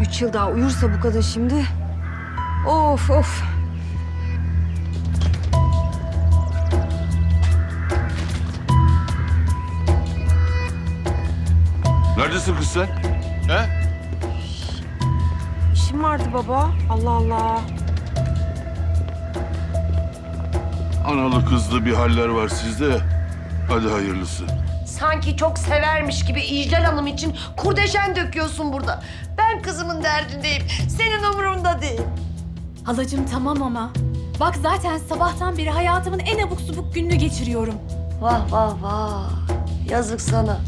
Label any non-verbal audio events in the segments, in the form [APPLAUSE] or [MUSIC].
Üç yıl daha uyursa bu kadın şimdi... Of of. Neredesin kız sen? He? İşim vardı baba. Allah Allah. Analı kızlı bir haller var sizde. Hadi hayırlısı. Sanki çok severmiş gibi İclal Hanım için kurdeşen döküyorsun burada. Ben kızımın derdindeyim. Senin umurunda değil. Halacığım tamam ama. Bak zaten sabahtan beri hayatımın en abuk subuk gününü geçiriyorum. Vah vah vah. Yazık sana.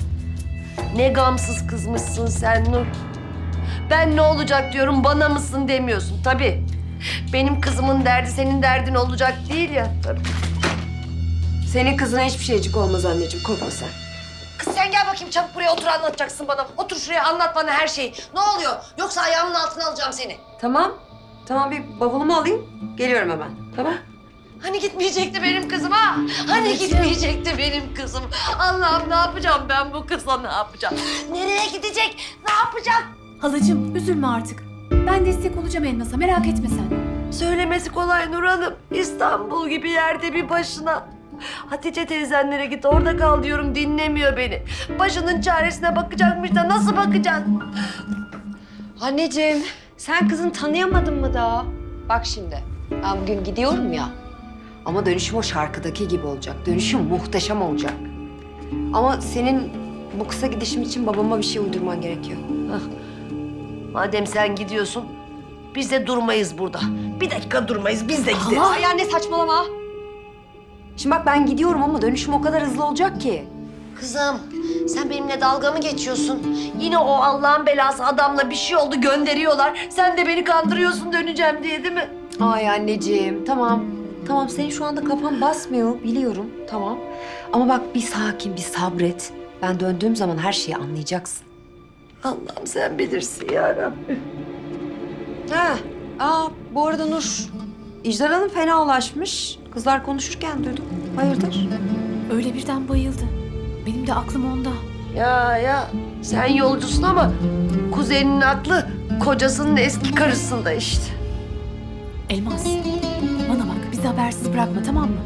Ne gamsız kızmışsın sen Nur. Ben ne olacak diyorum bana mısın demiyorsun tabii. Benim kızımın derdi senin derdin olacak değil ya tabii. Senin kızına hiçbir şeycik olmaz anneciğim. Korkma sen. Sen gel bakayım çabuk buraya otur anlatacaksın bana. Otur şuraya anlat bana her şeyi. Ne oluyor? Yoksa ayağımın altına alacağım seni. Tamam. Tamam bir bavulumu alayım. Geliyorum hemen. Tamam. Hani gitmeyecekti benim kızım ha? Hani gitmeyecekti benim kızım? Allah'ım ne yapacağım ben bu kızla ne yapacağım? Nereye gidecek? Ne yapacak? Halacığım üzülme artık. Ben destek olacağım Elmas'a merak etme sen. Söylemesi kolay Nur Hanım. İstanbul gibi yerde bir başına. Hatice teyzenlere git orada kal diyorum dinlemiyor beni. Başının çaresine bakacakmış da nasıl bakacak? Anneciğim sen kızını tanıyamadın mı daha? Bak şimdi ben bugün gidiyorum ya. Ama dönüşüm o şarkıdaki gibi olacak. Dönüşüm muhteşem olacak. Ama senin bu kısa gidişim için babama bir şey uydurman gerekiyor. Madem sen gidiyorsun biz de durmayız burada. Bir dakika durmayız biz de gideriz. Ay anne saçmalama. Şimdi bak ben gidiyorum ama dönüşüm o kadar hızlı olacak ki. Kızım sen benimle dalga mı geçiyorsun? Yine o Allah'ın belası adamla bir şey oldu gönderiyorlar. Sen de beni kandırıyorsun döneceğim diye değil mi? Ay anneciğim tamam. Tamam senin şu anda kafan basmıyor biliyorum tamam. Ama bak bir sakin bir sabret. Ben döndüğüm zaman her şeyi anlayacaksın. Allah'ım sen bilirsin ya Rabbim. Ha, aa bu arada Nur. İcdar Hanım fena ulaşmış. Kızlar konuşurken duydum. Hayırdır? Öyle birden bayıldı. Benim de aklım onda. Ya ya sen yolcusun ama kuzeninin aklı kocasının eski karısında işte. Elmas bana bak bizi habersiz bırakma tamam mı?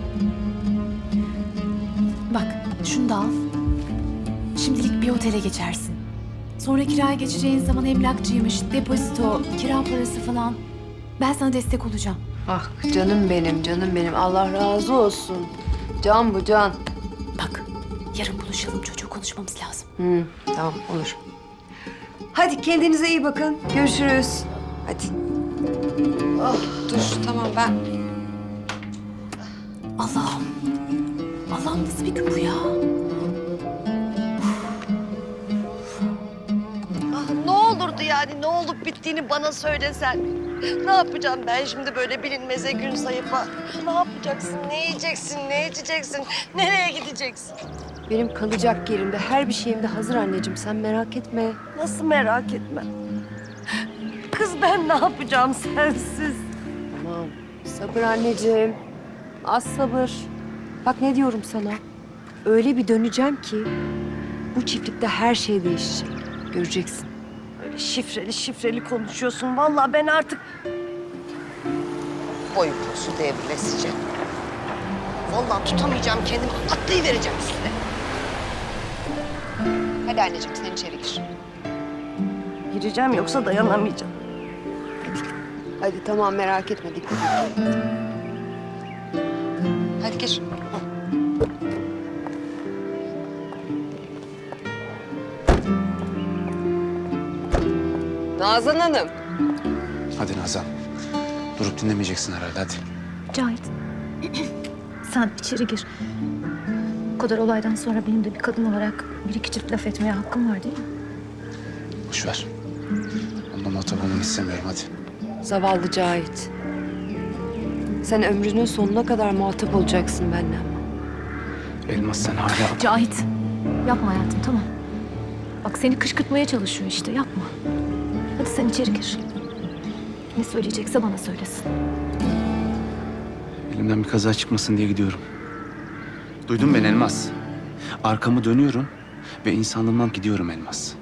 Bak şunu da al. Şimdilik bir otele geçersin. Sonra kiraya geçeceğin zaman emlakçıymış, depozito, kira parası falan. Ben sana destek olacağım. Ah canım benim, canım benim. Allah razı olsun. Can bu can. Bak yarın buluşalım çocuğu konuşmamız lazım. Hı, tamam olur. Hadi kendinize iyi bakın. Görüşürüz. Hadi. Oh, dur tamam ben. Allah'ım. Allah'ım nasıl bir gün bu ya? Ah, ne olurdu yani ne olup bittiğini bana söylesen. Ne yapacağım ben şimdi böyle bilinmeze gün sayıp ha? Ne yapacaksın, ne yiyeceksin, ne içeceksin, nereye gideceksin? Benim kalacak yerimde, her bir şeyimde hazır anneciğim. Sen merak etme. Nasıl merak etme. Kız ben ne yapacağım sensiz? Tamam. Sabır anneciğim. Az sabır. Bak ne diyorum sana. Öyle bir döneceğim ki bu çiftlikte her şey değişecek. Göreceksin. Böyle şifreli şifreli konuşuyorsun. Vallahi ben artık... Boy posu devrilesice. Vallahi tutamayacağım kendimi. Atlayıvereceğim üstüne. Hadi anneciğim sen içeri gir. Gireceğim yoksa dayanamayacağım. Hadi tamam merak etme dikkat et. Hadi gir. Nazan Hanım. Hadi Nazan. Durup dinlemeyeceksin herhalde hadi. Cahit, [CLEARS THROAT] sen içeri gir. Bu kadar olaydan sonra benim de bir kadın olarak bir iki çift laf etmeye hakkım var değil mi? Boş ver. Onunla muhatap olmanı istemiyorum hadi. Zavallı Cahit. Sen ömrünün sonuna kadar muhatap olacaksın benimle. Elmas sen hala... Cahit, yapma hayatım tamam. Bak seni kışkırtmaya çalışıyor işte yapma. Hadi sen içeri gir. Ne söyleyecekse bana söylesin. Elimden bir kaza çıkmasın diye gidiyorum. Duydun beni Elmas. Arkamı dönüyorum ve insanlığımdan gidiyorum Elmas.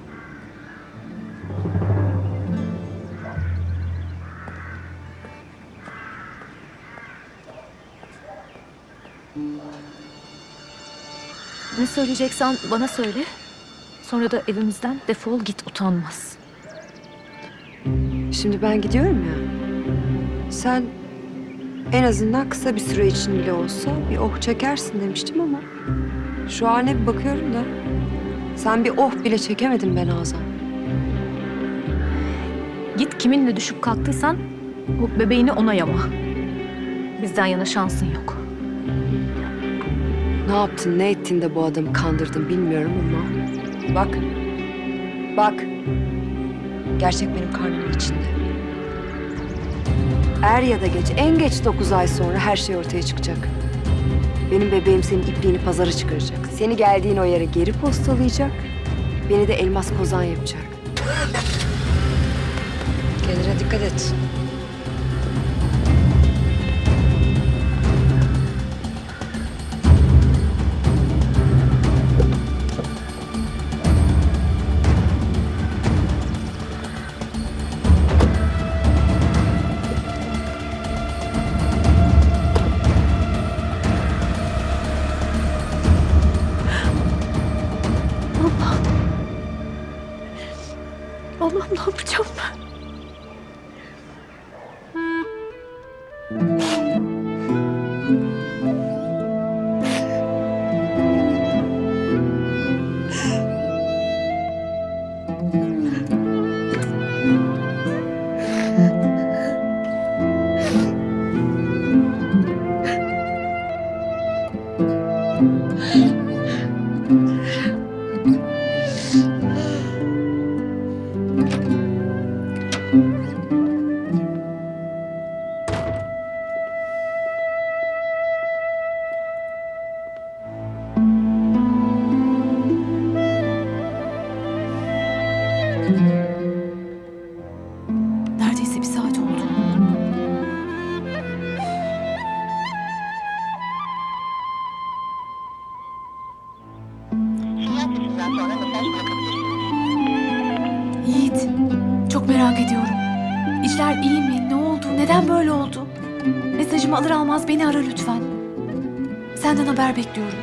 Ne söyleyeceksen bana söyle. Sonra da evimizden defol git utanmaz. Şimdi ben gidiyorum ya. Sen en azından kısa bir süre için bile olsa bir oh çekersin demiştim ama şu an bir bakıyorum da sen bir oh bile çekemedin ben Azam. Git kiminle düşüp kalktıysan o bebeğini ona yama. Bizden yana şansın yok. Ne yaptın, ne ettin de bu adamı kandırdın bilmiyorum ama bak, bak. Gerçek benim karnımın içinde. Er ya da geç, en geç dokuz ay sonra her şey ortaya çıkacak. Benim bebeğim senin ipliğini pazara çıkaracak. Seni geldiğin o yere geri postalayacak. Beni de elmas kozan yapacak. Kendine dikkat et. Allah'ım ne yapacağım ben? Merak ediyorum. İşler iyi mi? Ne oldu? Neden böyle oldu? Mesajımı alır almaz beni ara lütfen. Senden haber bekliyorum.